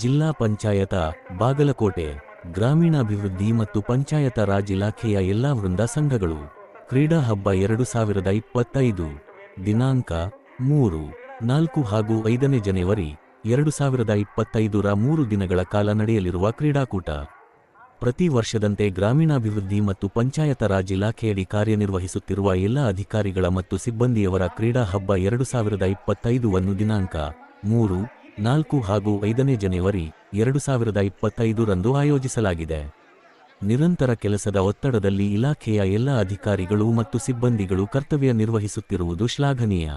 ಜಿಲ್ಲಾ ಪಂಚಾಯತ, ಬಾಗಲಕೋಟೆ, ಗ್ರಾಮೀಣಾಭಿವೃದ್ಧಿ ಮತ್ತು ಪಂಚಾಯತ ರಾಜ್ ಇಲಾಖೆಯ ಎಲ್ಲಾ ವೃಂದ ಸಂಘಗಳು, ಕ್ರೀಡಾ ಹಬ್ಬ ಎರಡು ಸಾವಿರದ ಇಪ್ಪತ್ತೈದು, ದಿನಾಂಕ ಮೂರು, ನಾಲ್ಕು ಹಾಗೂ ಐದನೇ ಜನವರಿ ಎರಡು ಸಾವಿರದ ಇಪ್ಪತ್ತೈದರ ಮೂರು ದಿನಗಳ ಕಾಲ ನಡೆಯಲಿರುವ ಕ್ರೀಡಾಕೂಟ. ಪ್ರತಿ ವರ್ಷದಂತೆ ಗ್ರಾಮೀಣಾಭಿವೃದ್ಧಿ ಮತ್ತು ಪಂಚಾಯತ ರಾಜ್ ಇಲಾಖೆಯಡಿ ಕಾರ್ಯನಿರ್ವಹಿಸುತ್ತಿರುವ ಎಲ್ಲ ಅಧಿಕಾರಿಗಳ ಮತ್ತು ಸಿಬ್ಬಂದಿಯವರ ಕ್ರೀಡಾ ಹಬ್ಬ ಎರಡು ಸಾವಿರದ ಇಪ್ಪತ್ತೈದುವನ್ನು ದಿನಾಂಕ ಮೂರು ನಾಲ್ಕು ಹಾಗೂ ಐದನೇ ಜನವರಿ ಎರಡು ಸಾವಿರದ ಇಪ್ಪತ್ತೈದರಂದು ಆಯೋಜಿಸಲಾಗಿದೆ. ನಿರಂತರ ಕೆಲಸದ ಒತ್ತಡದಲ್ಲಿ ಇಲಾಖೆಯ ಎಲ್ಲ ಅಧಿಕಾರಿಗಳು ಮತ್ತು ಸಿಬ್ಬಂದಿಗಳು ಕರ್ತವ್ಯ ನಿರ್ವಹಿಸುತ್ತಿರುವುದು ಶ್ಲಾಘನೀಯ.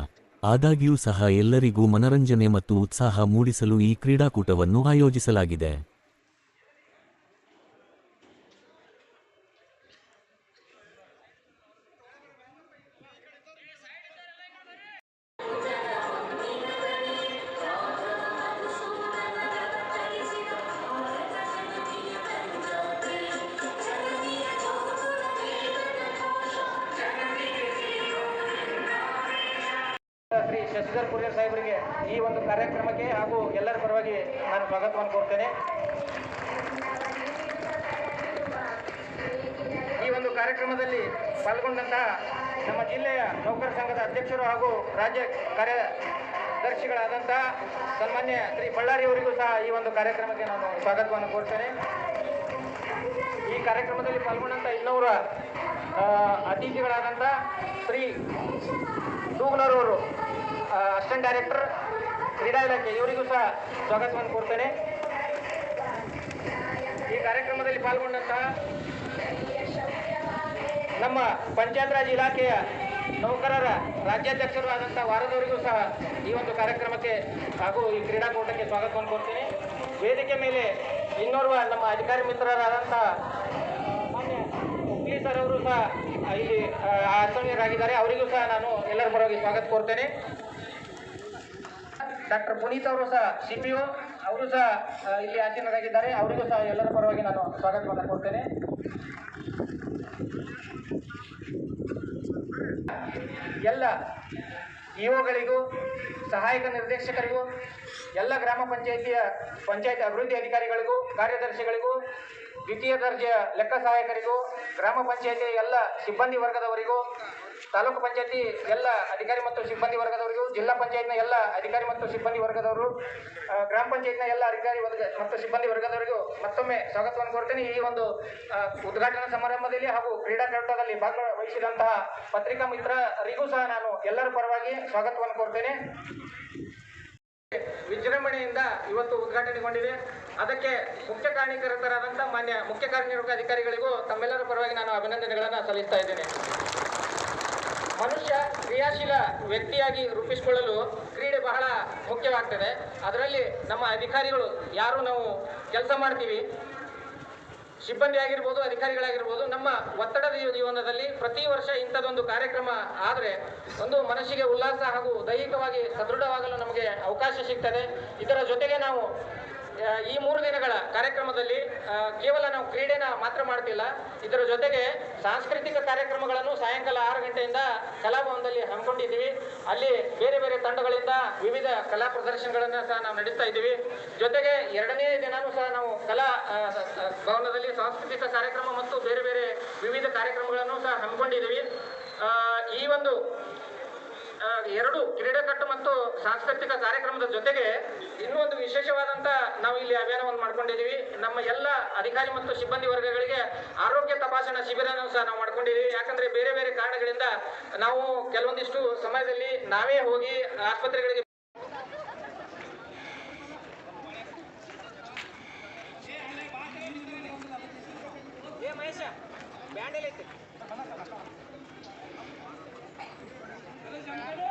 ಆದಾಗ್ಯೂ ಸಹ ಎಲ್ಲರಿಗೂ ಮನರಂಜನೆ ಮತ್ತು ಉತ್ಸಾಹ ಮೂಡಿಸಲು ಈ ಕ್ರೀಡಾಕೂಟವನ್ನು ಆಯೋಜಿಸಲಾಗಿದೆ. ಶಶಿಧರ್ ಕುರಿಯರ್ ಸಾಹೇಬರಿಗೆ ಈ ಒಂದು ಕಾರ್ಯಕ್ರಮಕ್ಕೆ ಹಾಗೂ ಎಲ್ಲರ ಪರವಾಗಿ ನಾನು ಸ್ವಾಗತವನ್ನು ಕೋರ್ತೇನೆ. ಈ ಒಂದು ಕಾರ್ಯಕ್ರಮದಲ್ಲಿ ಪಾಲ್ಗೊಂಡಂತಹ ನಮ್ಮ ಜಿಲ್ಲೆಯ ನೌಕರ ಸಂಘದ ಅಧ್ಯಕ್ಷರು ಹಾಗೂ ರಾಜ್ಯ ಕಾರ್ಯದರ್ಶಿಗಳಾದಂತಹ ಸನ್ಮಾನ್ಯ ಶ್ರೀ ಬಳ್ಳಾರಿ ಅವರಿಗೂ ಸಹ ಈ ಒಂದು ಕಾರ್ಯಕ್ರಮಕ್ಕೆ ನಾನು ಸ್ವಾಗತವನ್ನು ಕೋರ್ತೇನೆ. ಈ ಕಾರ್ಯಕ್ರಮದಲ್ಲಿ ಪಾಲ್ಗೊಂಡಂಥ ಇನ್ನೂರ ಅತಿಥಿಗಳಾದಂಥ ಶ್ರೀ ತೂಗ್ನೂರವರು ಅಸಿಸ್ಟೆಂಟ್ ಡೈರೆಕ್ಟರ್ ಕ್ರೀಡಾ ಇಲಾಖೆ ಇವರಿಗೂ ಸಹ ಸ್ವಾಗತವನ್ನು ಕೋರ್ತೇನೆ. ಈ ಕಾರ್ಯಕ್ರಮದಲ್ಲಿ ಪಾಲ್ಗೊಂಡಂತಹ ನಮ್ಮ ಪಂಚಾಯತ್ ರಾಜ್ ಇಲಾಖೆಯ ನೌಕರರ ರಾಜ್ಯಾಧ್ಯಕ್ಷರು ಆದಂಥ ವಾರದವರಿಗೂ ಸಹ ಈ ಒಂದು ಕಾರ್ಯಕ್ರಮಕ್ಕೆ ಹಾಗೂ ಈ ಕ್ರೀಡಾಕೂಟಕ್ಕೆ ಸ್ವಾಗತವನ್ನು ಕೊಡ್ತೇನೆ ವೇದಿಕೆ ಮೇಲೆ ಇನ್ನೋರ್ವ ನಮ್ಮ ಅಧಿಕಾರಿ ಮಿತ್ರರಾದಂಥ ಮಾನ್ಯ ಸರ್ ಅವರು ಸಹ ಇಲ್ಲಿ ಆ, ಅವರಿಗೂ ಸಹ ನಾನು ಎಲ್ಲರ ಪರವಾಗಿ ಸ್ವಾಗತ ಕೋರ್ತೇನೆ. ಡಾಕ್ಟರ್ ಪುನೀತ್ ಅವರು ಸಹ ಸಿ ಪಿ ಒ ಅವರು ಸಹ ಇಲ್ಲಿ ಆಸೀನರಾಗಿದ್ದಾರೆ ಅವರಿಗೂ ಸಹ ಎಲ್ಲರ ಪರವಾಗಿ ನಾನು ಸ್ವಾಗತವನ್ನು ಕೊಡ್ತೇನೆ. ಎಲ್ಲ ಇಒಗಳಿಗೂ, ಸಹಾಯಕ ನಿರ್ದೇಶಕರಿಗೂ, ಎಲ್ಲ ಗ್ರಾಮ ಪಂಚಾಯಿತಿಯ, ಪಂಚಾಯತ್ ಅಭಿವೃದ್ಧಿ ಅಧಿಕಾರಿಗಳಿಗೂ, ಕಾರ್ಯದರ್ಶಿಗಳಿಗೂ, ದ್ವಿತೀಯ ದರ್ಜೆಯ ಲೆಕ್ಕ ಸಹಾಯಕರಿಗೂ, ಗ್ರಾಮ ಪಂಚಾಯತಿಯ ಎಲ್ಲ ಸಿಬ್ಬಂದಿ ವರ್ಗದವರಿಗೂ ತಾಲೂಕು ಪಂಚಾಯತಿ ಎಲ್ಲ ಅಧಿಕಾರಿ ಮತ್ತು ಸಿಬ್ಬಂದಿ ವರ್ಗದವರಿಗೂ, ಜಿಲ್ಲಾ ಪಂಚಾಯತ್ನ ಎಲ್ಲ ಅಧಿಕಾರಿ ಮತ್ತು ಸಿಬ್ಬಂದಿ ವರ್ಗದವರು ಗ್ರಾಮ ಪಂಚಾಯತ್ನ ಎಲ್ಲ ಅಧಿಕಾರಿ ವರ್ಗ ಮತ್ತು ಸಿಬ್ಬಂದಿ ವರ್ಗದವರಿಗೂ ಮತ್ತೊಮ್ಮೆ ಸ್ವಾಗತವನ್ನು ಕೋರ್ತೇನೆ. ಈ ಒಂದು ಉದ್ಘಾಟನಾ ಸಮಾರಂಭದಲ್ಲಿ ಹಾಗೂ ಕ್ರೀಡಾಕೂಟದಲ್ಲಿ ಭಾಗವಹಿಸಿದಂತಹ ಪತ್ರಿಕಾ ಮಿತ್ರರಿಗೂ ಸಹ ನಾನು ಎಲ್ಲರ ಪರವಾಗಿ ಸ್ವಾಗತವನ್ನು ಕೋರ್ತೇನೆ. ವಿಜೃಂಭಣೆಯಿಂದ ಇವತ್ತು ಉದ್ಘಾಟನೆಗೊಂಡಿದೆ. ಅದಕ್ಕೆ ಮುಖ್ಯ ಕಾರಣೀಕರ್ತರಾದಂಥ ಮಾನ್ಯ ಮುಖ್ಯ ಕಾರ್ಯನಿರ್ವಾಹಕ ಅಧಿಕಾರಿಗಳಿಗೂ ತಮ್ಮೆಲ್ಲರ ಪರವಾಗಿ ನಾನು ಅಭಿನಂದನೆಗಳನ್ನು ಸಲ್ಲಿಸ್ತಾ ಇದ್ದೇನೆ. ಮನುಷ್ಯ ಕ್ರಿಯಾಶೀಲ ವ್ಯಕ್ತಿಯಾಗಿ ರೂಪಿಸಿಕೊಳ್ಳಲು ಕ್ರೀಡೆ ಬಹಳ ಮುಖ್ಯವಾಗ್ತದೆ. ಅದರಲ್ಲಿ ನಮ್ಮ ಅಧಿಕಾರಿಗಳು ಯಾರು ನಾವು ಕೆಲಸ ಮಾಡ್ತೀವಿ? ಸಿಬ್ಬಂದಿ ಆಗಿರ್ಬೋದು ಅಧಿಕಾರಿಗಳಾಗಿರ್ಬೋದು, ನಮ್ಮ ಒತ್ತಡದ ಜೀವ- ಜೀವನದಲ್ಲಿ ಪ್ರತಿ ವರ್ಷ ಇಂಥದ್ದೊಂದು ಕಾರ್ಯಕ್ರಮ ಆದರೆ ಒಂದು ಮನಸ್ಸಿಗೆ ಉಲ್ಲಾಸ ಹಾಗೂ ದೈಹಿಕವಾಗಿ ಸದೃಢವಾಗಲು ನಮಗೆ ಅವಕಾಶ ಸಿಗ್ತದೆ. ಇದರ ಜೊತೆಗೆ ನಾವು ಈ ಮೂರು ದಿನಗಳ ಕಾರ್ಯಕ್ರಮದಲ್ಲಿ ಕೇವಲ ನಾವು ಕ್ರೀಡೆನ ಮಾತ್ರ ಮಾಡ್ತಿಲ್ಲ, ಇದರ ಜೊತೆಗೆ ಸಾಂಸ್ಕೃತಿಕ ಕಾರ್ಯಕ್ರಮಗಳನ್ನು ಸಾಯಂಕಾಲ ಆರು ಗಂಟೆಯಿಂದ ಕಲಾಭವನದಲ್ಲಿ ಹಮ್ಮಿಕೊಂಡಿದ್ದೀವಿ. ಅಲ್ಲಿ ಬೇರೆ ಬೇರೆ ತಂಡಗಳಿಂದ ವಿವಿಧ ಕಲಾ ಪ್ರದರ್ಶನಗಳನ್ನು ಸಹ ನಾವು ನಡೆಸ್ತಾ ಇದ್ದೀವಿ. ಜೊತೆಗೆ ಎರಡನೇ ದಿನವೂ ಸಹ ನಾವು ಕಲಾ ಭವನದಲ್ಲಿ ಸಾಂಸ್ಕೃತಿಕ ಕಾರ್ಯಕ್ರಮ ಮತ್ತು ಬೇರೆ ಬೇರೆ ವಿವಿಧ ಕಾರ್ಯಕ್ರಮಗಳನ್ನು ಸಹ ಹಮ್ಮಿಕೊಂಡಿದ್ದೀವಿ. ಈ ಒಂದು ಎರಡು ಕ್ರೀಡಾಕಟ್ಟು ಮತ್ತು ಸಾಂಸ್ಕೃತಿಕ ಕಾರ್ಯಕ್ರಮದ ಜೊತೆಗೆ ಇನ್ನೂ ಒಂದು ವಿಶೇಷವಾದಂತ ನಾವು ಇಲ್ಲಿ ಅಭಿಯಾನವನ್ನು ಮಾಡ್ಕೊಂಡಿದ್ದೀವಿ ನಮ್ಮ ಎಲ್ಲ ಅಧಿಕಾರಿ ಮತ್ತು ಸಿಬ್ಬಂದಿ ವರ್ಗಗಳಿಗೆ ಆರೋಗ್ಯ ತಪಾಸಣಾ ಶಿಬಿರನೂ ಸಹ ನಾವು ಮಾಡ್ಕೊಂಡಿದ್ದೀವಿ ಯಾಕಂದ್ರೆ ಬೇರೆ ಬೇರೆ ಕಾರಣಗಳಿಂದ ನಾವು ಕೆಲವೊಂದಿಷ್ಟು ಸಮಯದಲ್ಲಿ ನಾವೇ ಹೋಗಿ ಆಸ್ಪತ್ರೆಗಳಿಗೆ Gracias.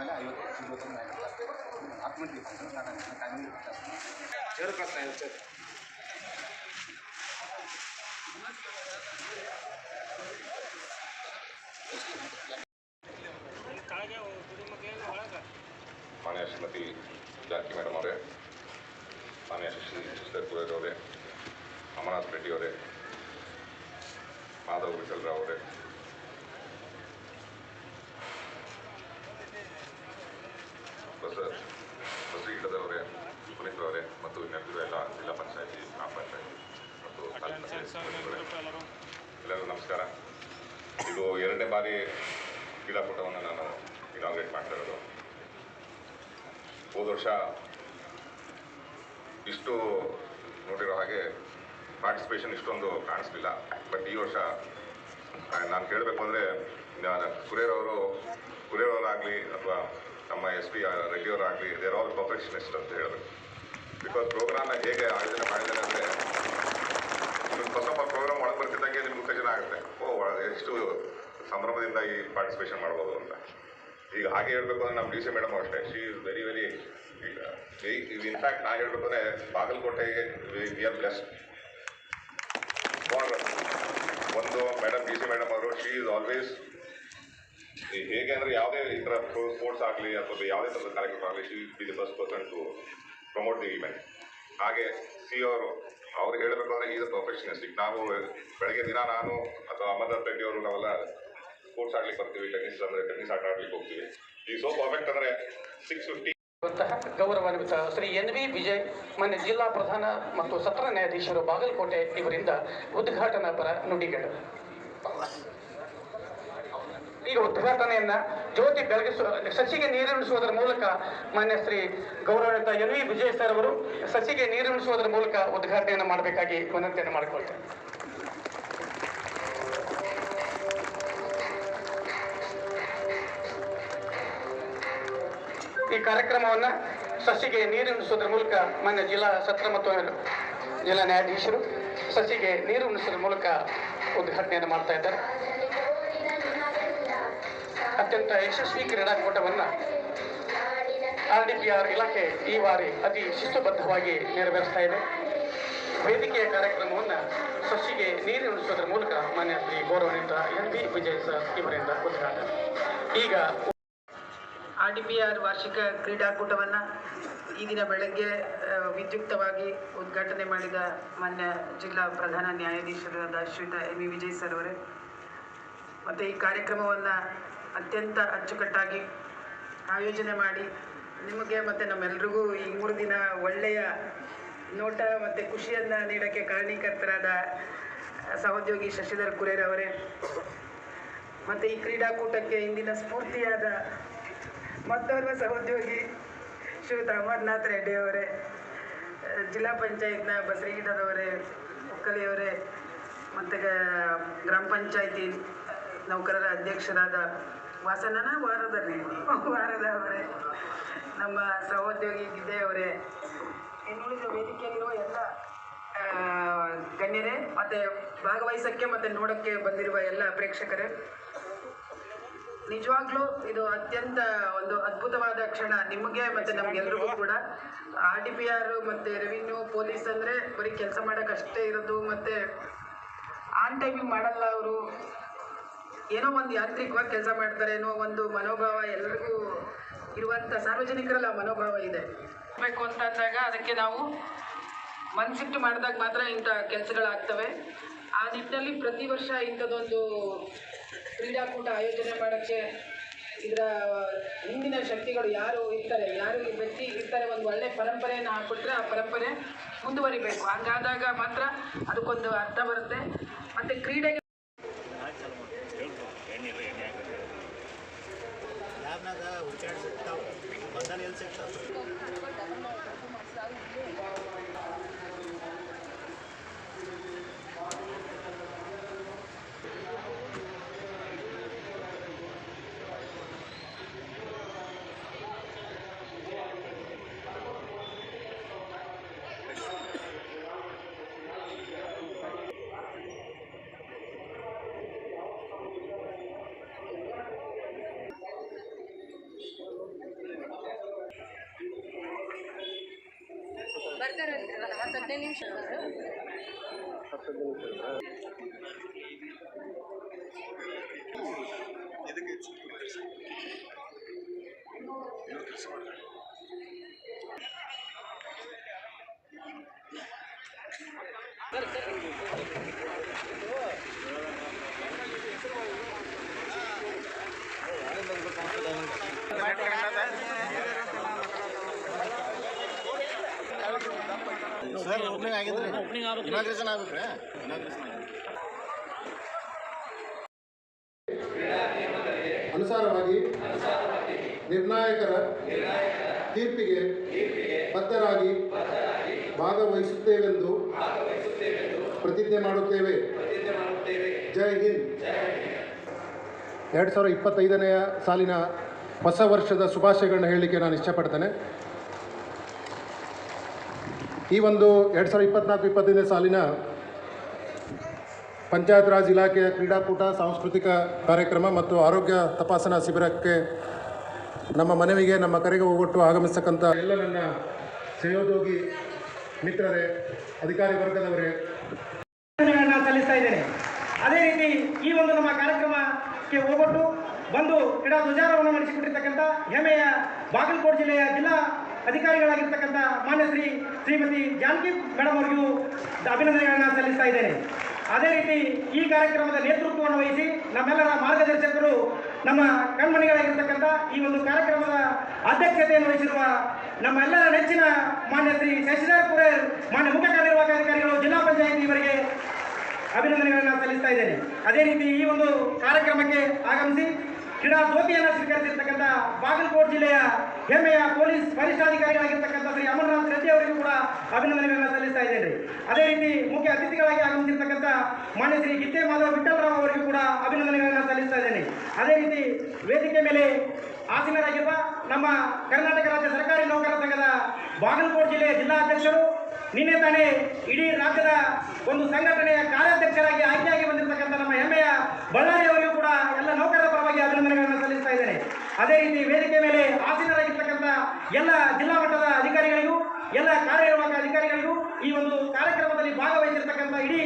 ಏ ಮಹೇಶ ಬ್ಯಾಂಡ್ ಐತೆ ಮಾನ್ಯ ಶ್ರೀಮತಿ ಜಾನಕಿ ಮೇಡಮ್ ಅವರೇ ಮಾನ್ಯ ಶ್ರೀ ಸಿಸ್ಟರ್ ಕುರೇರ್ ಅವರೇ ಅಮರನಾಥ್ ರೆಡ್ಡಿ ಅವರೇ ಮಾಧವ್ ವಿಠಲ್ರಾವ್ ಅವರೇ ಬಸ ಬಸರಿ ಗಿಡದವರೇ ಪುನೀತ್ ಅವರೇ ಮತ್ತು ಇನ್ನೆಲ್ಲರೂ ಎಲ್ಲ ಜಿಲ್ಲಾ ಪಂಚಾಯತಿ ಗ್ರಾಮ ಪಂಚಾಯತಿ ಮತ್ತು ತಾಲೂಕು ಪಂಚಾಯತಿ ಎಲ್ಲರಿಗೂ ನಮಸ್ಕಾರ ಇದು ಎರಡನೇ ಬಾರಿ ಕ್ರೀಡಾಕೂಟವನ್ನು ನಾನು ಇನಾಗ್ರೇಟ್ ಮಾಡ್ತಾ ಇರೋದು. ಹೋದ ವರ್ಷ ಇಷ್ಟು ನೋಡಿರೋ ಹಾಗೆ ಪಾರ್ಟಿಸಿಪೇಷನ್ ಇಷ್ಟೊಂದು ಕಾಣಿಸ್ಲಿಲ್ಲ. ಬಟ್ ಈ ವರ್ಷ ನಾನು ಹೇಳಬೇಕು ಅಂದರೆ ಕುರೇರವರು ಕುರೇರವರಾಗಲಿ ಅಥವಾ ನಮ್ಮ ಎಸ್ ಪಿ ರೆಡ್ಡಿಯವರಾಗಲಿ ದೇರ್ ಆಲ್ ಪರ್ಫೆಕ್ಷನಿಸ್ಟ್ ಅಂತ ಹೇಳಬೇಕು. ಬಿಕಾಸ್ ಪ್ರೋಗ್ರಾಮ್ನ ಹೇಗೆ ಆಯೋಜನೆ ಮಾಡಿದ್ದಾರೆ ಅಂದರೆ ಹೊಸ ಪ್ರೋಗ್ರಾಮ್ ಒಳಗೆ ಬರ್ತಿದ್ದಂಗೆ ನಿಮ್ಗೆ ಖಜನ ಆಗುತ್ತೆ. ಓ ಎಷ್ಟು ಸಂಭ್ರಮದಿಂದ ಈ ಪಾರ್ಟಿಸಿಪೇಷನ್ ಮಾಡ್ಬೋದು ಅಂತ. ಈಗ ಹಾಗೆ ಹೇಳ್ಬೇಕು ಅಂದ್ರೆ ನಮ್ಮ ಡಿ ಸಿ ಮೇಡಮ್ ಅಷ್ಟೇ. She is very very in fact ನಾ ಹೇಳ್ಬೇಕು ಅಂದರೆ ಬಾಗಲಕೋಟೆಗೆ ವಿ ಆರ್ ಬ್ಲೆಸ್ಡ್ ಒಂದು ಮೇಡಮ್ ಡಿ ಸಿ ಮೇಡಮ್ ಅವರು ಶಿ ಇಸ್ ಆಲ್ವೇಸ್ ಹೇಗೆ ಅಂದರೆ ಯಾವುದೇ ಈ ಥರ ಸ್ಪೋರ್ಟ್ಸ್ ಆಗಲಿ ಅಥವಾ ಯಾವುದೇ ಥರದ ಕಾರ್ಯಕ್ರಮ ಆಗಲಿ she be the first person to promote the event ಹಾಗೆ ಸಿ ಅವರು, ಅವ್ರು ಹೇಳಬೇಕು ಅಂದ್ರೆ ಈಸ್ ಅ ಈಗ ನಾವು ಬೆಳಗ್ಗೆ ದಿನ ನಾನು ಅಥವಾ ಅಮರ್ನಾಥ್ ರೆಡ್ಡಿ ಅವರು ನಾವೆಲ್ಲ ಸ್ಪೋರ್ಟ್ಸ್ ಆಡ್ಲಿಕ್ಕೆ ಬರ್ತೀವಿ ಟೆನ್ನಿಸ್ ಅಂದರೆ ಟೆನ್ನಿಸ್ ಆಟ ಆಡ್ಲಿಕ್ಕೆ ಹೋಗ್ತೀವಿ. ಈ ಸೋ ಪರ್ಫೆಕ್ಟ್ ಅಂದ್ರೆ ಸಿಕ್ಸ್ ಫಿಫ್ಟಿ ಗೌರವಾನ್ವಿತ ಶ್ರೀ ಎನ್ ವಿ ವಿಜಯ್, ಮಾನ್ಯ ಜಿಲ್ಲಾ ಪ್ರಧಾನ ಮತ್ತು ಸತ್ರ ನ್ಯಾಯಾಧೀಶರು ಬಾಗಲಕೋಟೆ ಇವರಿಂದ ಉದ್ಘಾಟನಾ ಪರ ನುಡಿಗಳು ಈಗ ಉದ್ಘಾಟನೆಯನ್ನ ಜ್ಯೋತಿ ಬೆಳಗಿಸುವ ಸಸಿಗೆ ನೀರುಣಿಸುವುದರ ಮೂಲಕ ಮಾನ್ಯ ಶ್ರೀ ಗೌರವಾನ್ವಿತ ಎನ್ ವಿ ವಿಜಯ್ ಸರ್ ಅವರು ಸಸಿಗೆ ನೀರುಣಿಸುವುದರ ಮೂಲಕ ಉದ್ಘಾಟನೆಯನ್ನು ಮಾಡಬೇಕಾಗಿ ವಿನಂತಿಯನ್ನು ಮಾಡಿಕೊಳ್ತೇನೆ ಕಾರ್ಯಕ್ರಮವನ್ನ ಸಸಿಗೆ ನೀರುಣಿಸೋದ್ರ ಮೂಲಕ ಮಾನ್ಯ ಜಿಲ್ಲಾ ಸತ್ರ ಮತ್ತು ಜಿಲ್ಲಾ ನ್ಯಾಯಾಧೀಶರು ಸಸಿಗೆ ನೀರು ಉಣಿಸೋದ್ರ ಮೂಲಕ ಉದ್ಘಾಟನೆಯನ್ನು ಮಾಡ್ತಾ ಇದ್ದಾರೆ. ಅತ್ಯಂತ ಯಶಸ್ವಿ ಕ್ರೀಡಾಕೂಟವನ್ನ ಆರ್ ಡಿ ಪಿ ಆರ್ ಇಲಾಖೆ ಈ ಬಾರಿ ಅತಿ ಶಿಸ್ತುಬದ್ಧವಾಗಿ ನೆರವೇರಿಸ್ತಾ ಇದೆ. ವೇದಿಕೆಯ ಕಾರ್ಯಕ್ರಮವನ್ನು ಸಸಿಗೆ ನೀರು ಉಣಿಸೋದ್ರ ಮೂಲಕ ಮಾನ್ಯ ಶ್ರೀ ಗೌರವಾನ್ವಿತ ಎನ್ ಬಿ ವಿಜಯ್ ಸರ್ ಇವರಿಂದ ಉದ್ಘಾಟನೆ. ಈಗ ಆರ್ ಡಿ ಪಿ ಆರ್ ವಾರ್ಷಿಕ ಕ್ರೀಡಾಕೂಟವನ್ನು ಈ ದಿನ ಬೆಳಗ್ಗೆ ವಿದ್ಯುಕ್ತವಾಗಿ ಉದ್ಘಾಟನೆ ಮಾಡಿದ ಮಾನ್ಯ ಜಿಲ್ಲಾ ಪ್ರಧಾನ ನ್ಯಾಯಾಧೀಶರಾದ ಶ್ರೀತ ಎಂ ವಿಜಯ್ ಸರ್ ಅವರೇ. ಮತ್ತು ಈ ಕಾರ್ಯಕ್ರಮವನ್ನು ಅತ್ಯಂತ ಅಚ್ಚುಕಟ್ಟಾಗಿ ಆಯೋಜನೆ ಮಾಡಿ ನಿಮಗೆ ಮತ್ತು ನಮ್ಮೆಲ್ರಿಗೂ ಈ ಮೂರು ದಿನ ಒಳ್ಳೆಯ ನೋಟ ಮತ್ತು ಖುಷಿಯನ್ನು ನೀಡೋಕ್ಕೆ ಕಾರಣೀಕರ್ತರಾದ ಸಹೋದ್ಯೋಗಿ ಶಶಿಧರ್ ಕುರೇರವರೇ. ಮತ್ತು ಈ ಕ್ರೀಡಾಕೂಟಕ್ಕೆ ಇಂದಿನ ಸ್ಫೂರ್ತಿಯಾದ ಮತ್ತೋರ್ವ ಸಹೋದ್ಯೋಗಿ ಶ್ರೀಯುತ ಅಮರ್ನಾಥ್ ರೆಡ್ಡಿ ಅವರೇ ಜಿಲ್ಲಾ ಪಂಚಾಯತ್ನ ಬಸರಿಗಿಡದವರೇ ಒಕ್ಕಲಿಯವರೇ ಮತ್ತು ಗ್ರಾಮ ಪಂಚಾಯತಿ ನೌಕರರ ಅಧ್ಯಕ್ಷರಾದ ವಾಸನನ ವಾರದ ಅವರೇ ನಮ್ಮ ಸಹೋದ್ಯೋಗಿ ಗಿದ್ದೆ ಅವರೇ ಇನ್ನುಳಿದ ವೇದಿಕೆಯಲ್ಲಿರುವ ಎಲ್ಲ ಗಣ್ಯರೇ, ಮತ್ತು ಭಾಗವಹಿಸೋಕ್ಕೆ ಮತ್ತು ನೋಡೋಕ್ಕೆ ಬಂದಿರುವ ಎಲ್ಲ ಪ್ರೇಕ್ಷಕರೇ ನಿಜವಾಗ್ಲೂ ಇದು ಅತ್ಯಂತ ಒಂದು ಅದ್ಭುತವಾದ ಕ್ಷಣ ನಿಮಗೆ ಮತ್ತೆ ನಮ್ಗೆಲ್ರಿಗೂ ಕೂಡ. ಆರ್ ಡಿ ಪಿ ಆರ್ ಮತ್ತೆ ರೆವಿನ್ಯೂ ಪೊಲೀಸ್ ಅಂದ್ರೆ ಬರೀ ಕೆಲಸ ಮಾಡಕ್ ಅಷ್ಟೇ ಇರೋದು, ಮತ್ತೆ ಆನ್ ಟೈಮಿಂಗ್ ಮಾಡಲ್ಲ ಅವರು. ಏನೋ ಒಂದು ಯಾಂತ್ರಿಕವಾಗಿ ಕೆಲಸ ಮಾಡ್ತಾರೆ, ಏನೋ ಒಂದು ಮನೋಭಾವ ಎಲ್ರಿಗೂ ಇರುವಂತ ಸಾರ್ವಜನಿಕರಲ್ಲಿ ಮನೋಭಾವ ಇದೆ. ಬೇಕು ಅಂತ ಅಂದಾಗ ಅದಕ್ಕೆ ನಾವು ಮನ್ಸಿಟ್ಟು ಮಾಡಿದಾಗ ಮಾತ್ರ ಇಂಥ ಕೆಲಸಗಳಾಗ್ತವೆ. ಆ ನಿಟ್ಟಿನಲ್ಲಿ ಪ್ರತಿ ವರ್ಷ ಇಂಥದ್ದೊಂದು ಕ್ರೀಡಾಕೂಟ ಆಯೋಜನೆ ಮಾಡೋಕ್ಕೆ ಇದರ ಹಿಂದಿನ ಶಕ್ತಿಗಳು ಯಾರು ಇರ್ತಾರೆ ಯಾರು ವ್ಯಕ್ತಿ ಇರ್ತಾರೆ, ಒಂದು ಒಳ್ಳೆ ಪರಂಪರೆಯನ್ನು ಹಾಕ್ಬಿಟ್ರೆ ಆ ಪರಂಪರೆ ಮುಂದುವರಿಬೇಕು. ಹಂಗಾದಾಗ ಮಾತ್ರ ಅದಕ್ಕೊಂದು ಅರ್ಥ ಬರುತ್ತೆ. ಮತ್ತು ಕ್ರೀಡೆಗೆ ಬರ್ತಾರಂತ್ರಲ್ಲ ಮತ್ತೆ ಹದಿನೈದು ನಿಮಿಷ ಸರ್. ಓಪನಿಂಗ್ ಆಗಿದ್ರಿ ಇನಾಗ್ರೇಷನ್ ಆಗ್ಬೇಕ್ರಿ ಇನಾಗ್ರೇಷನ್ ಅನುಸಾರವಾಗಿ ನಿರ್ಣಾಯಕರ ತೀರ್ಪಿಗೆ ಬದ್ಧರಾಗಿ ಭಾಗವಹಿಸುತ್ತೇವೆಂದು ಪ್ರತಿಜ್ಞೆ ಮಾಡುತ್ತೇವೆ. ಜೈ ಹಿಂದ್. ಎರಡು ಸಾವಿರದ ಇಪ್ಪತ್ತೈದನೆಯ ಸಾಲಿನ ಹೊಸ ವರ್ಷದ ಶುಭಾಶಯಗಳನ್ನ ಹೇಳಲಿಕ್ಕೆ ನಾನು ಇಷ್ಟಪಡ್ತೇನೆ. ಈ ಒಂದು ಎರಡು ಸಾವಿರದ ಇಪ್ಪತ್ನಾಲ್ಕು, ಇಪ್ಪತ್ತೈದನೇ ಸಾಲಿನ ಪಂಚಾಯತ್ ರಾಜ್ ಇಲಾಖೆಯ ಕ್ರೀಡಾಕೂಟ, ಸಾಂಸ್ಕೃತಿಕ ಕಾರ್ಯಕ್ರಮ ಮತ್ತು ಆರೋಗ್ಯ ತಪಾಸಣಾ ಶಿಬಿರಕ್ಕೆ ನಮ್ಮ ಮನವಿಗೆ, ನಮ್ಮ ಕರೆಗೆ ಹೋಗೊಟ್ಟು ಆಗಮಿಸ್ತಕ್ಕಂಥ ಎಲ್ಲ ನನ್ನ ಸಹೋದ್ಯೋಗಿ ಮಿತ್ರರೇ, ಅಧಿಕಾರಿ ವರ್ಗದವರೇ. ಸಲ್ಲಿಸ್ತಾ ಇದ್ದೇನೆ. ಅದೇ ರೀತಿ ಈ ಒಂದು ನಮ್ಮ ಕಾರ್ಯಕ್ರಮಕ್ಕೆ ಹೋಗೊಟ್ಟು ಬಂದು ಕ್ರೀಡಾ ಧ್ವಜಾರವನ್ನು ನಡೆಸಿಕೊಟ್ಟಿರ್ತಕ್ಕಂಥ ಹೆಮ್ಮೆಯ ಬಾಗಲಕೋಟೆ ಜಿಲ್ಲೆಯ ಜಿಲ್ಲಾ ಅಧಿಕಾರಿಗಳಾಗಿರ್ತಕ್ಕಂಥ ಮಾನ್ಯ ಶ್ರೀ ಶ್ರೀಮತಿ ಜಾನಕಿ ಮೇಡಮ್ ಅವರಿಗೂ ಅಭಿನಂದನೆಗಳನ್ನು ಸಲ್ಲಿಸ್ತಾ ಇದ್ದೇನೆ. ಅದೇ ರೀತಿ ಈ ಕಾರ್ಯಕ್ರಮದ ನೇತೃತ್ವವನ್ನು ವಹಿಸಿ ನಮ್ಮೆಲ್ಲರ ಮಾರ್ಗದರ್ಶಕರು ನಮ್ಮ ಕಣ್ಮಣಿಗಳಾಗಿರ್ತಕ್ಕಂಥ ಈ ಒಂದು ಕಾರ್ಯಕ್ರಮದ ಅಧ್ಯಕ್ಷತೆಯನ್ನು ವಹಿಸಿರುವ ನಮ್ಮೆಲ್ಲರ ನೆಚ್ಚಿನ ಮಾನ್ಯ ಶ್ರೀ ಶಶಿಧರ್ ಕುರೇರ್ ಮಾನ್ಯ ಮುಖ್ಯ ಕಾರ್ಯನಿರ್ವಾಹಕ ಅಧಿಕಾರಿಗಳು ಜಿಲ್ಲಾ ಪಂಚಾಯಿತಿ ಇವರಿಗೆ ಅಭಿನಂದನೆಗಳನ್ನು ಸಲ್ಲಿಸ್ತಾ ಇದ್ದೇನೆ. ಅದೇ ರೀತಿ ಈ ಒಂದು ಕಾರ್ಯಕ್ರಮಕ್ಕೆ ಆಗಮಿಸಿ ಕ್ರೀಡಾ ಜ್ಯೋತಿಯನ್ನು ಸ್ವೀಕರಿಸಿರ್ತಕ್ಕಂಥ ಬಾಗಲಕೋಟೆ ಜಿಲ್ಲೆಯ ಹೆಮ್ಮೆಯ ಪೊಲೀಸ್ ವರಿಷ್ಠಾಧಿಕಾರಿಗಳಾಗಿರ್ತಕ್ಕಂಥ ಶ್ರೀ ಅಮರನಾಥ್ ರೆಡ್ಡಿ ಅವರಿಗೂ ಕೂಡ ಅಭಿನಂದನೆಗಳನ್ನು ಸಲ್ಲಿಸ್ತಾ ಇದ್ದೇನೆ. ಅದೇ ರೀತಿ ಮುಖ್ಯ ಅತಿಥಿಗಳಾಗಿ ಆಗಮಿಸಿರ್ತಕ್ಕಂಥ ಮಾನ್ಯ ಶ್ರೀ ಗಿತ್ತೆ ಮಾಧವ ವಿಠಲರಾವ್ ಅವರಿಗೂ ಕೂಡ ಅಭಿನಂದನೆಗಳನ್ನು ಸಲ್ಲಿಸ್ತಾ ಇದ್ದೇನೆ. ಅದೇ ರೀತಿ ವೇದಿಕೆ ಮೇಲೆ ಆಸೀನರಾಗಿರುವ ನಮ್ಮ ಕರ್ನಾಟಕ ರಾಜ್ಯ ಸರ್ಕಾರಿ ನೌಕರರ ಸಂಘದ ಬಾಗಲಕೋಟೆ ಜಿಲ್ಲೆಯ ಜಿಲ್ಲಾಧ್ಯಕ್ಷರು ನಿನ್ನೆ ತಾನೇ ಇಡೀ ರಾಜ್ಯದ ಒಂದು ಸಂಘಟನೆಯ ಕಾರ್ಯಾಧ್ಯಕ್ಷರಾಗಿ ಆಯ್ಕೆಯಾಗಿ ಬಂದಿರತಕ್ಕಂಥ ನಮ್ಮ ಹೆಮ್ಮೆಯ ಬಳ್ಳಾರಿ ಅವರಿಗೂ ಕೂಡ ಎಲ್ಲ ನೌಕರರ ಪರವಾಗಿ ಅಭಿನಂದನೆಗಳನ್ನು ಸಲ್ಲಿಸ್ತಾ ಇದ್ದೇನೆ ಅದೇ ರೀತಿ ವೇದಿಕೆ ಮೇಲೆ ಆಸೀನರಾಗಿರ್ತಕ್ಕಂಥ ಎಲ್ಲ ಜಿಲ್ಲಾ ಮಟ್ಟದ ಅಧಿಕಾರಿಗಳಿಗೂ, ಎಲ್ಲ ಕಾರ್ಯನಿರ್ವಾಹಕ ಅಧಿಕಾರಿಗಳಿಗೂ ಈ ಒಂದು ಕಾರ್ಯಕ್ರಮದಲ್ಲಿ ಭಾಗವಹಿಸಿರ್ತಕ್ಕಂಥ ಇಡೀ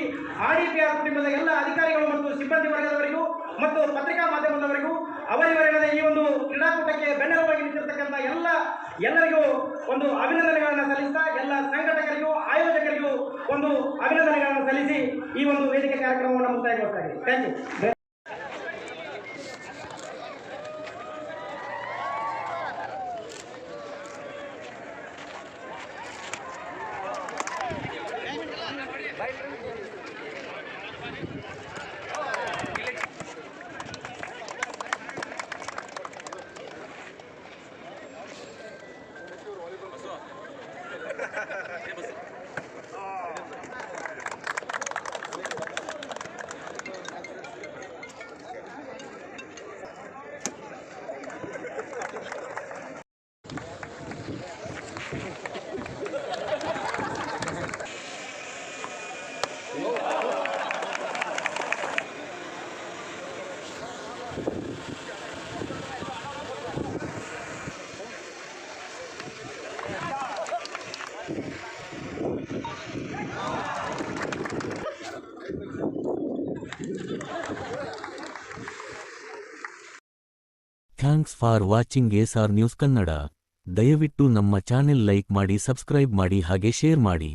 ಆರ್ ಕುಟುಂಬದ ಎಲ್ಲ ಅಧಿಕಾರಿಗಳು ಮತ್ತು ಸಿಬ್ಬಂದಿ ವರ್ಗದವರಿಗೂ ಮತ್ತು ಪತ್ರಿಕಾ ಮಾಧ್ಯಮದವರಿಗೂ ಅವರಿವರೆಲ್ಲದೆ ಈ ಒಂದು ಕ್ರೀಡಾಕೂಟಕ್ಕೆ ಬೆನ್ನೆಲುಬಾಗಿ ನಿಂತಿರ್ತಕ್ಕಂಥ ಎಲ್ಲ ಎಲ್ಲರಿಗೂ ಒಂದು ಅಭಿನಂದನೆಗಳನ್ನು ಸಲ್ಲಿಸ್ತಾ, ಎಲ್ಲ ಸಂಘಟಕರಿಗೂ, ಆಯೋಜಕರಿಗೂ ಒಂದು ಅಭಿನಂದನೆಗಳನ್ನು ಸಲ್ಲಿಸಿ ಈ ಒಂದು ವೇದಿಕೆ ಕಾರ್ಯಕ್ರಮವನ್ನು ಇದೆ thank you Temos thanks for watching S R news Kannada. ದಯವಿಟ್ಟು ನಮ್ಮ ಚಾನೆಲ್ ಲೈಕ್ ಮಾಡಿ, ಸಬ್ಸ್ಕ್ರೈಬ್ ಮಾಡಿ, ಹಾಗೆ ಶೇರ್ ಮಾಡಿ.